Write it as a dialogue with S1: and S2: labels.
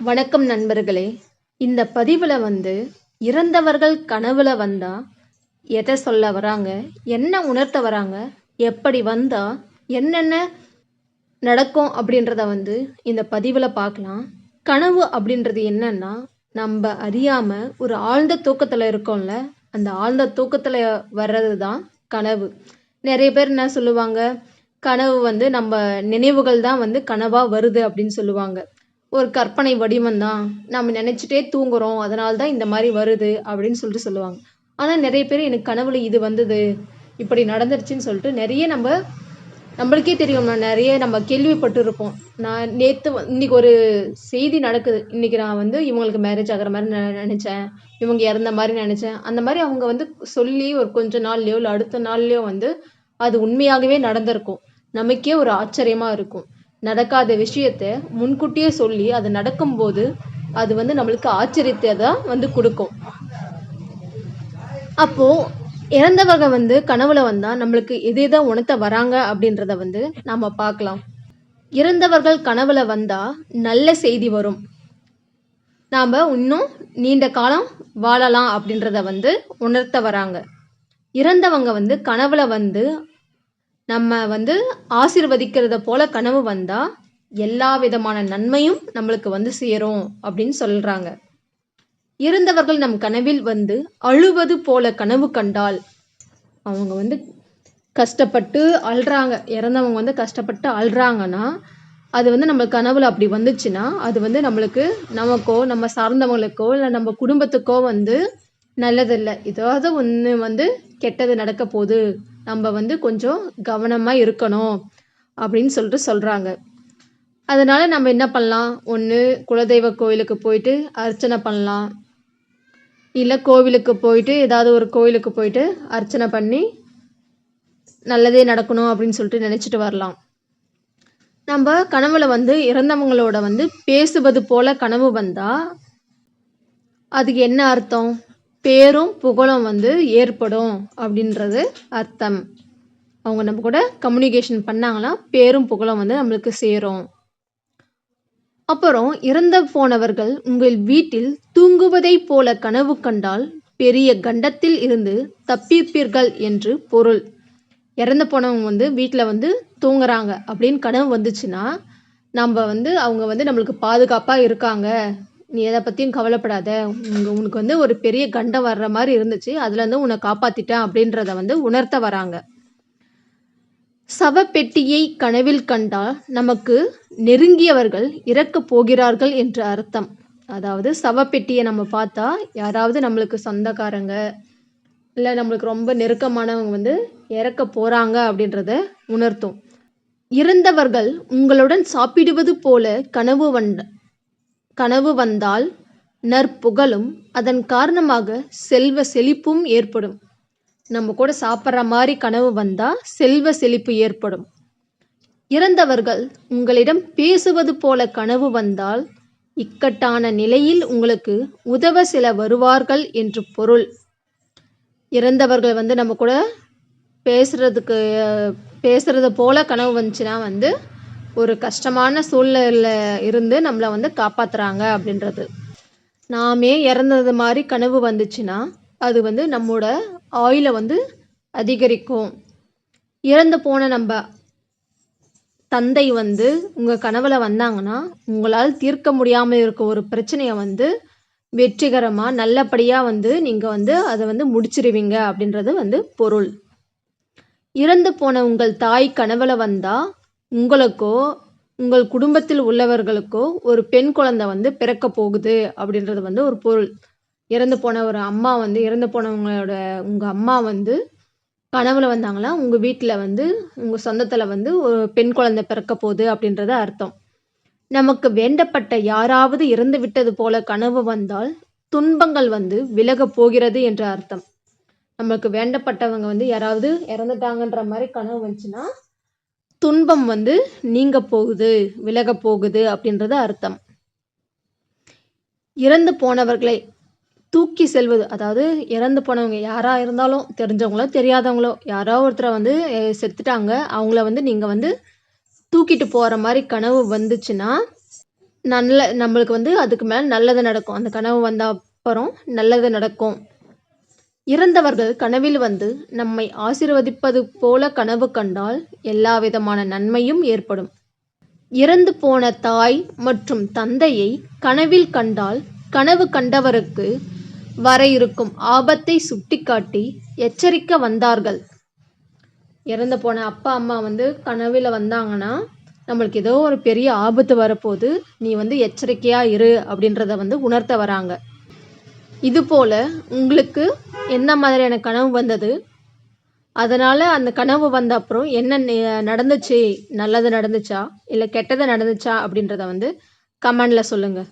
S1: வணக்கம் நண்பர்களே. இந்த பதிவில் வந்து இறந்தவர்கள் கனவுல வந்தா எதை சொல்ல வராங்க? என்ன உணர்த்த வராங்க? எப்படி வந்தா என்னென்ன நடக்கும் அப்படின்றத வந்து இந்த பதிவில் பார்க்கலாம். கனவு அப்படின்றது என்னன்னா நம்ம அறியாமல் ஒரு ஆழ்ந்த தூக்கத்தில் இருக்கோம்ல அந்த ஆழ்ந்த தூக்கத்தில் வர்றது தான் கனவு. நிறைய பேர் என்ன சொல்லுவாங்க? கனவு வந்து நம்ம நினைவுகள் தான் வந்து கனவாக வருது அப்படின்னு சொல்லுவாங்க. ஒரு கற்பனை வடிவம்தான் நம்ம நினச்சிட்டே தூங்குறோம். அதனால தான் இந்த மாதிரி வருது அப்படின்னு சொல்லிட்டு சொல்லுவாங்க. ஆனால் நிறைய பேர் எனக்கு கனவுல இது வந்தது. இப்படி நடந்துருச்சுன்னு சொல்லிட்டு நிறைய நம்ம நம்மளுக்கே தெரியும். நான் நிறைய நம்ம கேள்விப்பட்டிருப்போம். நான் நேற்று இன்னைக்கு ஒரு செய்தி நடக்குது. இன்னைக்கு நான் வந்து இவங்களுக்கு மேரேஜ் ஆகிற மாதிரி நினச்சேன். இவங்க இறந்த மாதிரி நினச்சேன். அந்த மாதிரி அவங்க வந்து சொல்லி ஒரு கொஞ்ச நாள்லையோ இல்லை அடுத்த நாள்லையோ வந்து அது உண்மையாகவே நடந்திருக்கும். நமக்கே ஒரு ஆச்சரியமாக இருக்கும். நடக்காத விஷயத்த முன்கூட்டியே சொல்லி அது நடக்கும்போது அது வந்து நம்மளுக்கு ஆச்சரியத்தை தான் வந்து கொடுக்கும். அப்போ இறந்தவங்க வந்து கனவுல வந்தா நம்மளுக்கு எது எதை உணர்த்த வராங்க அப்படின்றத வந்து நாம பார்க்கலாம். இறந்தவர்கள் கனவுல வந்தா நல்ல செய்தி வரும். நாம் இன்னும் நீண்ட காலம் வாழலாம் அப்படின்றத வந்து உணர்த்த வராங்க. இறந்தவங்க வந்து கனவுல வந்து நம்ம வந்து ஆசிர்வதிக்கிறத போல கனவு வந்தால் எல்லா விதமான நன்மையும் நம்மளுக்கு வந்து சேரும் அப்படின்னு சொல்கிறாங்க இறந்தவர்கள் நம் கனவில் வந்து அழுவது போல கனவு கண்டால் அவங்க வந்து கஷ்டப்பட்டு அழுறாங்க. இறந்தவங்க வந்து கஷ்டப்பட்டு அழுறாங்கன்னா அது வந்து நம்ம கனவுல அப்படி வந்துச்சுன்னா அது வந்து நம்மளுக்கு நமக்கோ நம்ம சார்ந்தவங்களுக்கோ இல்லை நம்ம குடும்பத்துக்கோ வந்து நல்லதில்லை. ஏதாவது ஒன்று வந்து கெட்டது நடக்க போகுது. நம்ம வந்து கொஞ்சம் கவனமாக இருக்கணும் அப்படின்னு சொல்லிட்டு சொல்கிறாங்க அதனால் நம்ம என்ன பண்ணலாம்? ஒன்று குலதெய்வ கோயிலுக்கு போயிட்டு அர்ச்சனை பண்ணலாம். இல்லை கோவிலுக்கு போயிட்டு ஏதாவது ஒரு கோவிலுக்கு போயிட்டு அர்ச்சனை பண்ணி நல்லதே நடக்கணும் அப்படின்னு சொல்லிட்டு நினச்சிட்டு வரலாம். நம்ம கனவுல வந்து இறந்தவங்களோட வந்து பேசுவது போல கனவு வந்தால் அதுக்கு என்ன அர்த்தம்? பேரும் புகழும் வந்து ஏற்படும் அப்படின்றது அர்த்தம். அவங்க நம்ம கூட கம்யூனிகேஷன் பண்ணாங்கன்னா பேரும் புகழும் வந்து நம்மளுக்கு சேரும். அப்புறம் இறந்த போனவர்கள் உங்கள் வீட்டில் தூங்குவதைப் போல கனவு கண்டால் பெரிய கண்டத்தில் இருந்து தப்பிப்பீர்கள் என்று பொருள். இறந்து போனவங்க வந்து வீட்டில் வந்து தூங்குறாங்க அப்படின்னு கனவு வந்துச்சுன்னா நம்ம வந்து அவங்க வந்து நம்மளுக்கு பாதுகாப்பாக இருக்காங்க. நீ எதை பற்றியும் கவலைப்படாத. உனக்கு வந்து ஒரு பெரிய கண்டம் வர்ற மாதிரி இருந்துச்சு. அதுலேருந்து உன்னை காப்பாற்றிட்டேன் அப்படின்றத வந்து உணர்த்த வராங்க. சவப்பெட்டியை கனவில் கண்டால் நமக்கு நெருங்கியவர்கள் இறக்கப் போகிறார்கள் என்று அர்த்தம். அதாவது சவப்பெட்டியை நம்ம பார்த்தா யாராவது நம்மளுக்கு சொந்தக்காரங்க இல்லை நம்மளுக்கு ரொம்ப நெருக்கமானவங்க வந்து இறக்க போகிறாங்க அப்படின்றத உணர்த்தும். இறந்தவர்கள் உங்களுடன் சாப்பிடுவது போல கனவு வந்த கனவு வந்தால் நற்புகழும். அதன் காரணமாக செல்வ செழிப்பும் ஏற்படும். நம்ம கூட சாப்பிட்ற மாதிரி கனவு வந்தால் செல்வ செழிப்பு ஏற்படும். இறந்தவர்கள் உங்களிடம் பேசுவது போல கனவு வந்தால் இக்கட்டான நிலையில் உங்களுக்கு உதவ சில வருவார்கள் என்று பொருள். இறந்தவர்கள் வந்து நம்ம கூட பேசுறதுக்கு பேசுறது போல கனவு வந்துச்சுன்னா வந்து ஒரு கஷ்டமான சூழ்நிலையில் இருந்து நம்மளை வந்து காப்பாத்துறாங்க அப்படின்றது. நாமே இறந்தது மாதிரி கனவு வந்துச்சுன்னா அது வந்து நம்மோட ஆயிலை வந்து அதிகரிக்கும். இறந்து போன நம்ம தந்தை வந்து உங்கள் கனவுல வந்தாங்கன்னா உங்களால் தீர்க்க முடியாமல் இருக்க ஒரு பிரச்சனையை வந்து வெற்றிகரமாக நல்லபடியாக வந்து நீங்கள் வந்து அதை வந்து முடிச்சிருவீங்க அப்படின்றது வந்து பொருள். இறந்து போன உங்கள் தாய் கனவுல வந்தால் உங்களுக்கோ உங்கள் குடும்பத்தில் உள்ளவர்களுக்கோ ஒரு பெண் குழந்தை வந்து பிறக்க போகுது அப்படின்றது வந்து ஒரு பொருள். இறந்து போன ஒரு அம்மா வந்து இறந்து போனவங்களோட உங்கள் அம்மா வந்து கனவுல வந்தாங்களா? உங்கள் வீட்டில் வந்து உங்கள் சொந்தத்தில் வந்து ஒரு பெண் குழந்தை பிறக்க போகுது அப்படின்றது அர்த்தம். நமக்கு வேண்டப்பட்ட யாராவது இறந்து விட்டது போல கனவு வந்தால் துன்பங்கள் வந்து விலக போகிறது என்ற அர்த்தம். நமக்கு வேண்டப்பட்டவங்க வந்து யாராவது இறந்துட்டாங்கன்ற மாதிரி கனவு வந்துச்சுன்னா துன்பம் வந்து நீங்க போகுது விலக போகுது அப்படின்றது அர்த்தம் இறந்து போனவர்களை தூக்கி செல்வது அதாவது இறந்து போனவங்க யாரா இருந்தாலும் தெரிஞ்சவங்களோ தெரியாதவங்களோ யாரோ ஒருத்தரை வந்து செத்துட்டாங்க அவங்கள வந்து நீங்க வந்து தூக்கிட்டு போற மாதிரி கனவு வந்துச்சுன்னா நல்ல நம்மளுக்கு வந்து அதுக்கு மேல நல்லது நடக்கும். அந்த கனவு வந்த அப்புறம் நல்லது நடக்கும். இறந்தவர்கள் கனவில் வந்து நம்மை ஆசீர்வதிப்பது போல கனவு கண்டால் எல்லா விதமான நன்மையும் ஏற்படும். இறந்து போன தாய் மற்றும் தந்தையை கனவில் கண்டால் கனவு கண்டவருக்கு வர இருக்கும் ஆபத்தை சுட்டிக்காட்டி எச்சரிக்க வந்தார்கள். இறந்து போன அப்பா, அம்மா வந்து கனவில் வந்தாங்கன்னா, நம்மளுக்கு ஏதோ ஒரு பெரிய ஆபத்து வரப்போது. நீ வந்து எச்சரிக்கையாக இரு அப்படின்றத வந்து உணர்த்த வராங்க. இதுபோல் உங்களுக்கு என்ன மாதிரியான கனவு வந்தது? அதனால் அந்த கனவு வந்த அப்புறம் என்ன நெ நடந்துச்சு? நல்லது நடந்துச்சா? இல்லை கெட்டது நடந்துச்சா? அப்படின்றத வந்து கமெண்டில் சொல்லுங்கள்